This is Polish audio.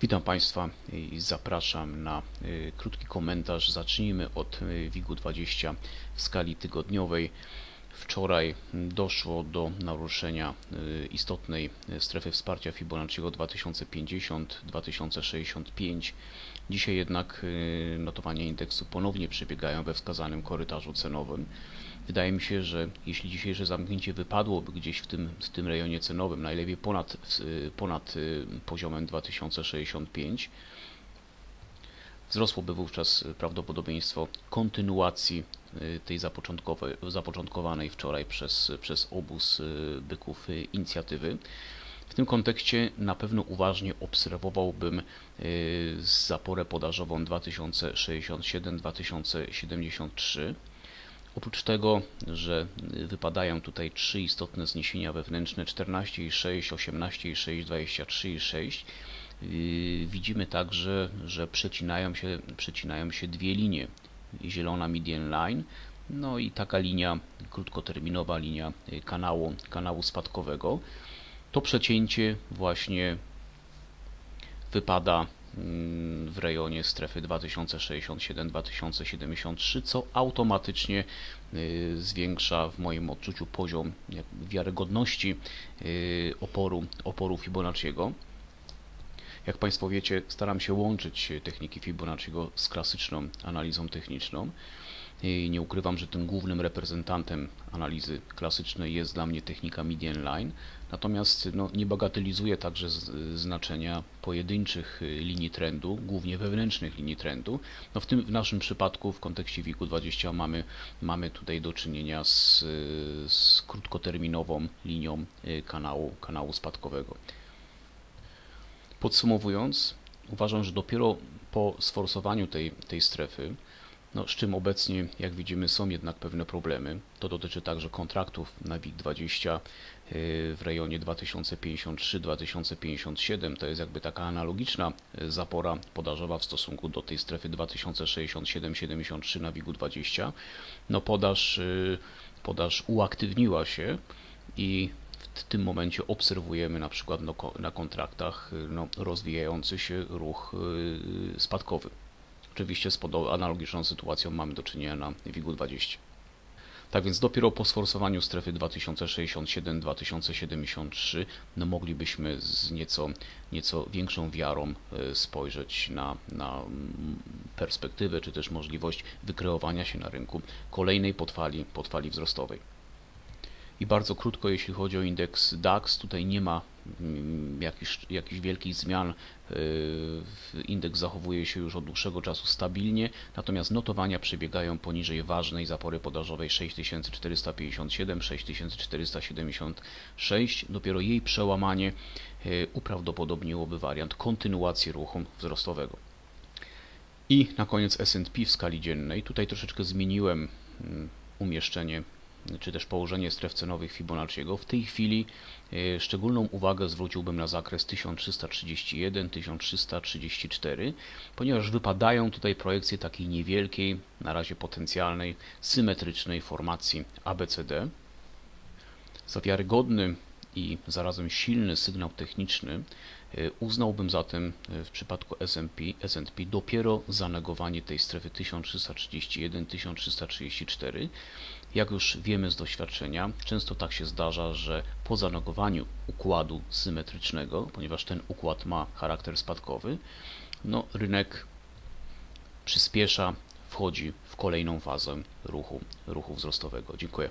Witam Państwa i zapraszam na y, krótki komentarz. Zacznijmy od y, WIG-20 w skali tygodniowej. Wczoraj doszło do naruszenia y, istotnej strefy wsparcia Fibonacciego 2050-2065. Dzisiaj jednak notowania indeksu ponownie przebiegają we wskazanym korytarzu cenowym. Wydaje mi się, że jeśli dzisiejsze zamknięcie wypadłoby gdzieś w tym, w tym rejonie cenowym, najlepiej ponad, ponad y, poziomem 2065, wzrosłoby wówczas prawdopodobieństwo kontynuacji y, tej zapoczątkowanej wczoraj przez, przez obóz y, byków inicjatywy. W tym kontekście na pewno uważnie obserwowałbym zaporę podażową 2067-2073 Oprócz tego, że wypadają tutaj trzy istotne zniesienia wewnętrzne 14,6, 18,6, 23,6 widzimy także, że przecinają się, przecinają się dwie linie. Zielona median line, no i taka linia, krótkoterminowa linia kanału, kanału spadkowego. To przecięcie właśnie wypada w rejonie strefy 2067-2073, co automatycznie y, zwiększa w moim odczuciu poziom wiarygodności y, oporu, oporu Fibonacciego. Jak Państwo wiecie, staram się łączyć techniki Fibonacciego z klasyczną analizą techniczną. I nie ukrywam, że tym głównym reprezentantem analizy klasycznej jest dla mnie technika median line, natomiast no, nie bagatelizuję także znaczenia pojedynczych y, linii trendu, głównie wewnętrznych linii trendu. No, w tym w naszym przypadku w kontekście WIG-20 mamy, mamy tutaj do czynienia z, z krótkoterminową linią kanału, kanału spadkowego. Podsumowując, uważam, że dopiero po sforsowaniu tej, tej strefy no, z czym obecnie, jak widzimy, są jednak pewne problemy. To dotyczy także kontraktów na WIG20 y, w rejonie 2053-2057. To jest jakby taka analogiczna y, zapora podażowa w stosunku do tej strefy 2067-73 na WIG20. No podaż, y, podaż uaktywniła się i w tym momencie obserwujemy na przykład na kontraktach no, rozwijający się ruch spadkowy. Oczywiście z analogiczną sytuacją mamy do czynienia na WIG-20. Tak więc dopiero po sforsowaniu strefy 2067-2073 no moglibyśmy z nieco, nieco większą wiarą spojrzeć na, na mm, perspektywę czy też możliwość wykreowania się na rynku kolejnej podfali wzrostowej. I bardzo krótko, jeśli chodzi o indeks DAX, tutaj nie ma mm, jakichś, jakichś wielkich zmian. Yy, indeks zachowuje się już od dłuższego czasu stabilnie, natomiast notowania przebiegają poniżej ważnej zapory podażowej 6457-6476. Dopiero jej przełamanie yy, uprawdopodobniłoby wariant kontynuacji ruchu wzrostowego. I na koniec S&P w skali dziennej. Tutaj troszeczkę zmieniłem mm, umieszczenie czy też położenie stref cenowych Fibonacciego. W tej chwili e, szczególną uwagę zwróciłbym na zakres 1331-1334, ponieważ wypadają tutaj projekcje takiej niewielkiej, na razie potencjalnej, symetrycznej formacji ABCD. Za wiarygodny i zarazem silny sygnał techniczny E, uznałbym zatem e, w przypadku S&P, S&P dopiero zanegowanie tej strefy 1331-1334. Jak już wiemy z doświadczenia, często tak się zdarza, że po zanegowaniu układu symetrycznego, ponieważ ten układ ma charakter spadkowy, no, rynek przyspiesza, wchodzi w kolejną fazę ruchu, ruchu wzrostowego. Dziękuję.